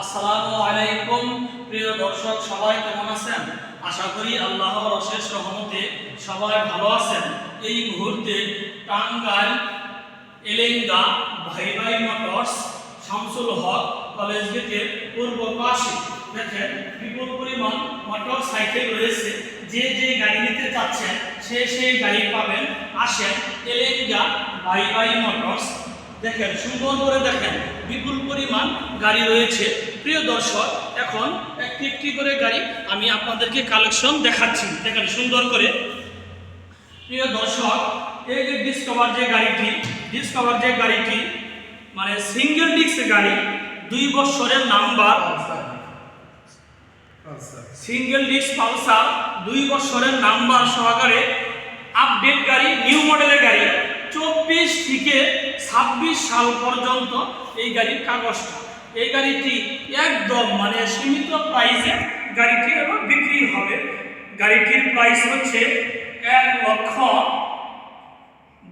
আসসালামু আলাইকুম, প্রিয় দর্শক, সবাই কেমন আছেন? আশা করি আল্লাহর অশেষ রহমতে সবাই ভালো আছেন। এই মুহূর্তে টাঙ্গাইল, এলেঙ্গা ভাই ভাই মোটরস, শামসুল হক কলেজ গেটের পূর্ব পাশে দেখেন বিপুল পরিমাণ মোটর সাইকেল রয়েছে। যে যে গাড়ি নিতে চাচ্ছেন, সে সেই গাড়ি পাবেন। আসেন এলেঙ্গা ভাই ভাই মোটরস দেখেন, সুন্দর করে দেখেন, বিপুল পরিমাণ গাড়ি রয়েছে। প্রিয় দর্শক, এখন একটি একটি করে গাড়ি আমি আপনাদেরকে কালেকশন দেখাচ্ছি। দেখেন, সুন্দর করে। প্রিয় দর্শক, এই যে ডিসকভার যে গাড়িটি ডিসকভার যে গাড়িটি মানে সিঙ্গেল ডিস্ক গাড়ি, দুই বছরের নাম্বার। সিঙ্গেল ডিস্ক পালসার, দুই বছরের নাম্বার সহকারে আপডেট গাড়ি নিউ মডেলের গাড়ি। চব্বিশ থেকে ছাব্বিশ সাল পর্যন্ত এই গাড়ির কাগজটা। এই গাড়িটি একদম মানে সীমিত প্রাইসে গাড়িটি এবার বিক্রি হবে। গাড়িটির প্রাইস হচ্ছে এক লক্ষ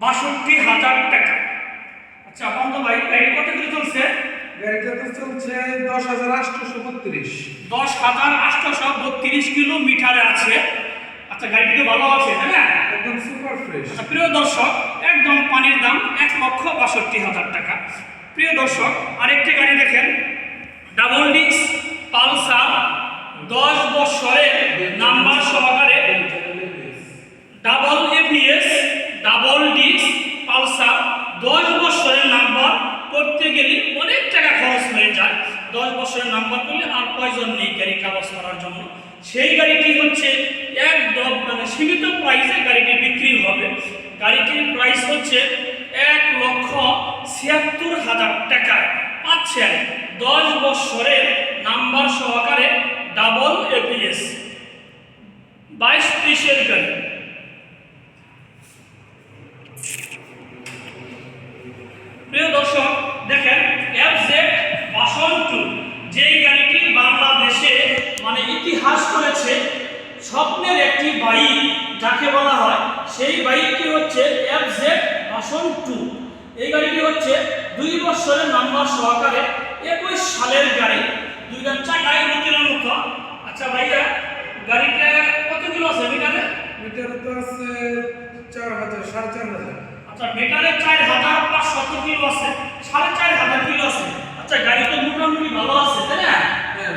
বাষট্টি হাজার টাকা। আচ্ছা বন্ধ ভাই গাড়ি কত কিলো চলছে? গাড়িটাতে চলছে দশ হাজার আটশোশো বত্রিশ। দশ হাজার আটশোশো বত্রিশ কিলোমিটারে আছে। আচ্ছা গাড়িটি ভালো আছে তাই না? একদম সুপার ফ্রেশ আচ্ছা, প্রিয় দর্শক একদম পানির দাম এক লক্ষ বাষট্টি হাজার টাকা। প্রিয় দর্শক, আরেকটি গাড়ি দেখেন। ডাবল ডিস্ক, পালসার, দশ বছরের নাম্বার সহকারে double ABS double disc, Pulsar, দশ বছরের নাম্বার করতে গেলে অনেক টাকা খরচ হয়ে যায়। দশ বছরের নাম্বার করলে আর প্রয়োজন নেই গাড়ি কাগজ করার জন্য। সেই গাড়িটি হচ্ছে একদম মানে সীমিত প্রাইসে গাড়িটি বিক্রি হবে। গাড়িটির প্রাইস হচ্ছে এক লক্ষ ছিয়াত্তর হাজার টাকায়। পাচ্ছেন দশ বছরের নাম্বার সহকারে ডাবল এপিএস বাইশ ত্রিশের গাড়ি। প্রিয় দর্শক, দেখেন এফজেড বাসন টু যেই গাড়িটি বাংলাদেশে মানে ইতিহাস করেছে স্বপ্নের একটি বাইক, যাকে বলা হয় সেই বাইকটি হচ্ছে এফজেড বাসন টু এই গাড়িটি হচ্ছে দুই বছরের নাম্বার সহকারে একুশ সালের গাড়ি। দুইটা চাকায় নতুনের মতো আচ্ছা ভাইয়া গাড়িটা কত কিলো আছে মিটারে মিটার তো আছে চার হাজার সাড়ে চার হাজার। আচ্ছা মিটারে চার হাজার পাঁচশত কিলো আছে সাড়ে চার হাজার কিলো আছে। আচ্ছা গাড়ি তো মোটামুটি ভালো আছে তাই না? হ্যাঁ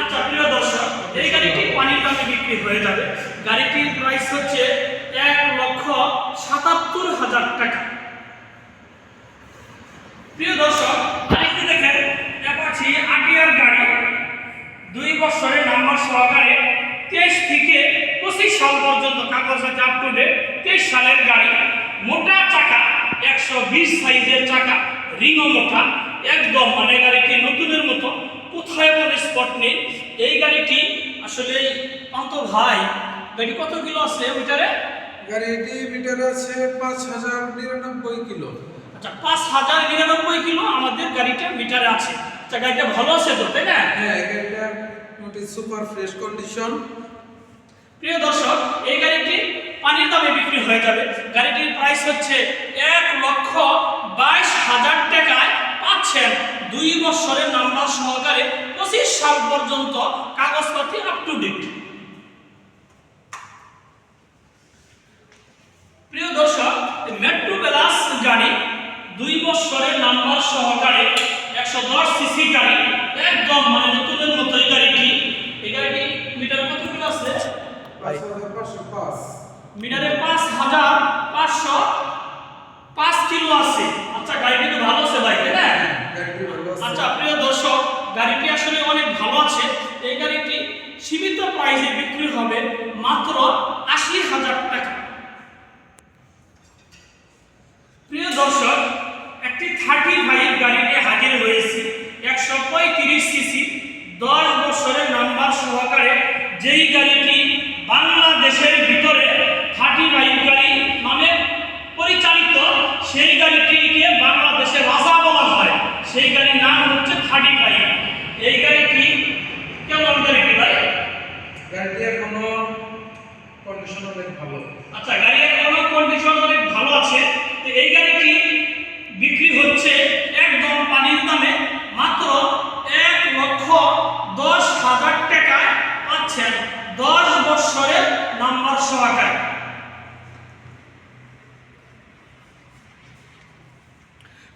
আচ্ছা প্রিয় দর্শক এই গাড়িটি পানির দামে বিক্রি হয়ে যাবে। গাড়িটির প্রাইস হচ্ছে এক সাতাত্তর হাজার টাকা। প্রিয় দর্শক, আরেকটি দেখেন, অ্যাপাচি আটিয়ার গাড়ি। দুই বছরের নাম্বার সহকারে তেইশ থেকে পঁচিশ সাল পর্যন্ত কাগজ আছে আপ টু ডেট তেইশ সালের গাড়ি। মোটা চাকা, একশো বিশ সাইজের চাকা, রিংও মোটা, একদম মানে গাড়িটি নতুনের মতো। কোথায় কোনো স্পট নেই। এই গাড়িটি আসলে পান্ত ভাই, গাড়ি কত কিলো আছে মিটারে গাড়িটি মিটার আছে পাঁচ হাজার নিরানব্বই কিলো। আচ্ছা পাঁচ হাজার নিরানব্বই কিলো আমাদের গাড়িটা মিটারে আছে। আচ্ছা গাড়িটা ভালো আছে তো তাই না? হ্যাঁ গাড়িটা সুপার ফ্রেশ কন্ডিশন প্রিয় দর্শক এই গাড়িটি পানির দামে বিক্রি হয়ে যাবে। গাড়িটির প্রাইস হচ্ছে এক লক্ষ বাইশ হাজার টাকায় পাচ্ছেন দুই বছরের নাম্বার সহকারে পঁচিশ সাল পর্যন্ত কাগজপাতি আপ টু ডেট প্রিয় দর্শক মেট্রো প্লাস গাড়ি দুই বছরের নাম্বার সহকারে একশো দশ সিসি গাড়ি একদম মানে নতুনের মতো এই গাড়িটি। এই গাড়িটি মিটার কত কিলো আছে? মিটারে পাঁচ হাজার পাঁচশো পাঁচ কিলো আছে। আচ্ছা গাড়িটি তো ভালো আছে ভাই তাই না? আছে। আচ্ছা প্রিয় দর্শক গাড়িটি আসলে অনেক ভালো আছে। এই গাড়িটি সীমিত প্রাইসে বিক্রি হবে মাত্র আশি হাজার টাকা। প্রিয় দর্শক একটি থার্টি ফাইভ গাড়ি নিয়ে হাজির হয়েছে পঁয়ত্রিশ সিসি দশ বছরের নাম্বার সহকারে যেই গাড়িটি বাংলাদেশের ভিতরে থার্টি ফাইভ গাড়ি নামে পরিচালিত, সেই গাড়িটিকে বাংলাদেশের রাজা বলা হয়। সেই গাড়ির নাম হচ্ছে থার্টি ফাইভ এই গাড়িটি কেমন গাড়িটি ভাই? গাড়িটি এখনও কন্ডিশন অনেক ভালো। সহকারে।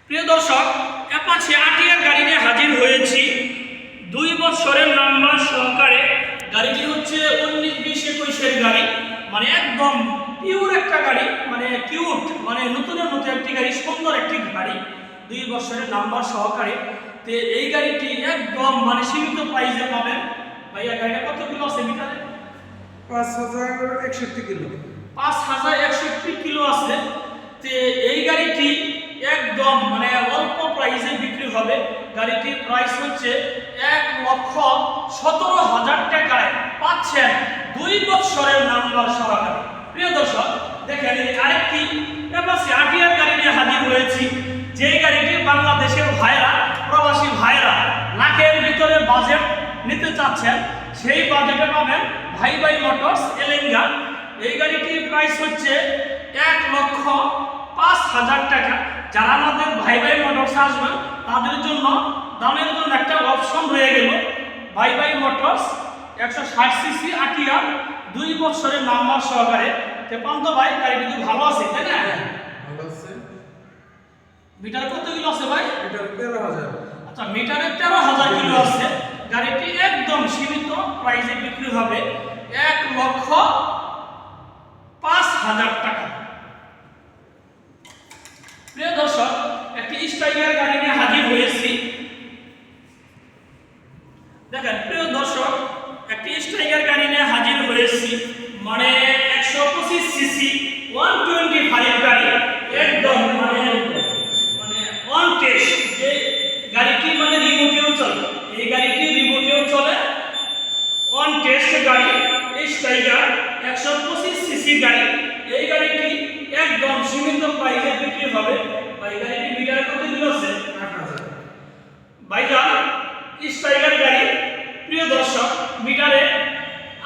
প্রিয় দর্শক, অ্যাপাচি আটিয়ার গাড়ি নিয়ে হাজির হয়েছি। দুই বছরের নাম্বার সহকারে। গাড়িটি হচ্ছে উনিশ বিশ একুশের গাড়ি। মানে একদম পিওর একটা গাড়ি মানে কিউট মানে নতুনের মতো একটি গাড়ি, সুন্দর একটি গাড়ি। দুই বছরের নাম্বার সহকারে। তো এই গাড়িটি একদম মানে সীমিত প্রাইসে পাবেন। ভাইয়া গাড়িটা কত কিলো আছে মিটারে? পাঁচ হাজার একষট্টি কিলো। পাঁচ হাজার একষট্টি কিলো আছে। তে এই গাড়িটি একদম মানে অল্প প্রাইসে বিক্রি হবে। গাড়িটির প্রাইস হচ্ছে এক লক্ষ সতেরো হাজার টাকায়। পাচ্ছেন দুই বছরের নাম্বার সহকারে প্রিয় দর্শক দেখেন এই আরেকটি এবার আটিয়ার গাড়ি নিয়ে হাজির হয়েছি। যে গাড়িটি বাংলাদেশের ভাইরা প্রবাসী ভাইরা লাখের ভিতরে বাজেট নিতে চাচ্ছেন সেই বাজেটে পাবেন ভাই ভাই মোটরস এলেঙ্গা। এই গাড়িটির প্রাইস হচ্ছে এক লক্ষ পাঁচ হাজার টাকা। যারা আমাদের ভাই ভাই মোটরস আসবেন তাদের জন্য দামের জন্য একটা অপশন রয়ে গেল। ভাই ভাই মোটরস একশো ষাট সিসি আটিয়া দুই বছরের নাম্বার সহকারে। তেপান্ত ভাই গাড়িটি কিন্তু ভালো আছে? তাই না? আছে। মিটার কত কিলো আছে ভাই? এটা তেরো হাজার। আচ্ছা মিটারে তেরো হাজার কিলো আছে। গাড়িটি একদম সীমিত প্রাইসে বিক্রি হবে এক লক্ষ পাঁচ হাজার টাকা। প্রিয় দর্শক, একটি স্ট্রাইকার গাড়ি নিয়ে হাজির হয়েছি। দেখেন, প্রিয় দর্শক, একটি স্ট্রাইকার গাড়ি নিয়ে হাজির হয়েছি। মানে একশো পঁচিশ সিসি ওয়ান টোয়েন্টি ফাইভ গাড়ি একদম মানে মানে অন টেস্ট যে গাড়িটি মানে রিমোটেও চলে এই গাড়িটি রিমোটেও চলে অন টেস্ট গাড়ি এই স্ট্রাইকার একশো পঁচিশ সিসি গাড়ি এই গাড়িটি একদম সীমিত বিক্রি হবে। বা এই গাড়িটি মিটারে কত দিল আছে? ভাইজান স্ট্রাইকার গাড়ি, প্রিয় দর্শক, মিটারে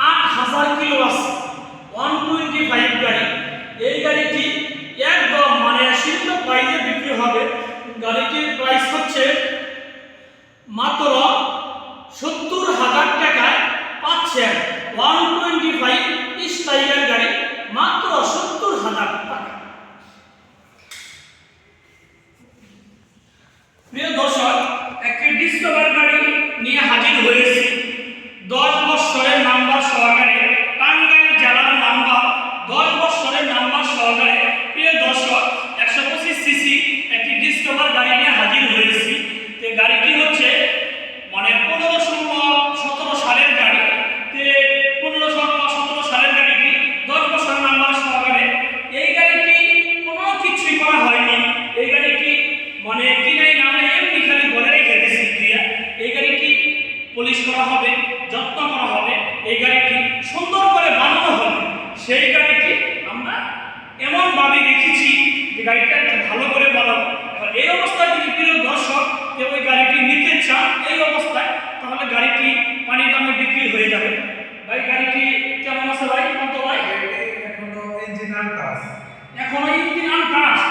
আট হাজার কিলো আছে। ওয়ান টোয়েন্টি ফাইভ গাড়ি। এই গাড়িটি একদম মানে সীমিত প্রাইসে বিক্রি হবে। গাড়িটির প্রাইস হচ্ছে মাত্র সত্তর হাজার টাকায় পাচ্ছেন। ওয়ান টোয়েন্টি ফাইভ স্ট্রাইকার গাড়িটা একটু ভালো করে আর এই অবস্থায় যদি প্রিয় দর্শক কেউ ওই গাড়িটি নিতে চান এই অবস্থায় তাহলে গাড়িটি পানি দামে বিক্রি হয়ে যাবে। ভাই গাড়িটি কেমন আছে ভাই? কত ভাই? এখনও ইঞ্জিন আনটাস এখনও ইঞ্জিন আনটাস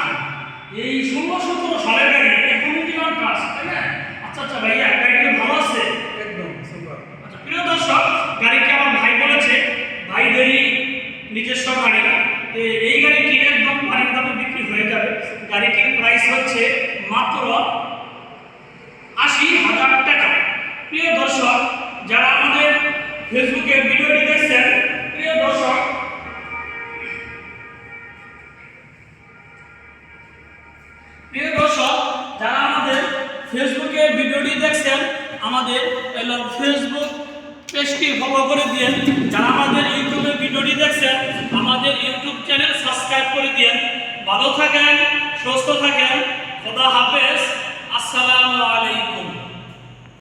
এই ষোলো সতেরো সালের গাড়ি এখন ইঞ্জিন আনটাস তাই না? আচ্ছা আচ্ছা ভাইয়া গাড়িটি ভালো আছে? একদম সুপার আচ্ছা প্রিয় দর্শক গাড়িটি আমার ভাই বলেছে ভাইদেরই নিজস্ব গাড়ি তো এই গাড়িটি একদম পানির দামে বিক্রি হয়ে যাবে গাড়িটির প্রাইস হচ্ছে মাত্র আশি হাজার টাকা। প্রিয় দর্শক, যারা আমাদের ফেসবুকে ভিডিওটি দেখছেন, প্রিয় দর্শক প্রিয় দর্শক, যারা আমাদের ফেসবুকে ভিডিওটি দেখছেন, আমাদের ফেসবুক পেজটি ফলো করে দিন যারা আমাদের ইউটিউবে ভিডিওটি দেখছেন, আমাদের ইউটিউব চ্যানেল সাবস্ক্রাইব করে দিন ভালো থাকেন। সুস্থ থাকেন খোদা হাফেজ আসসালামু আলাইকুম।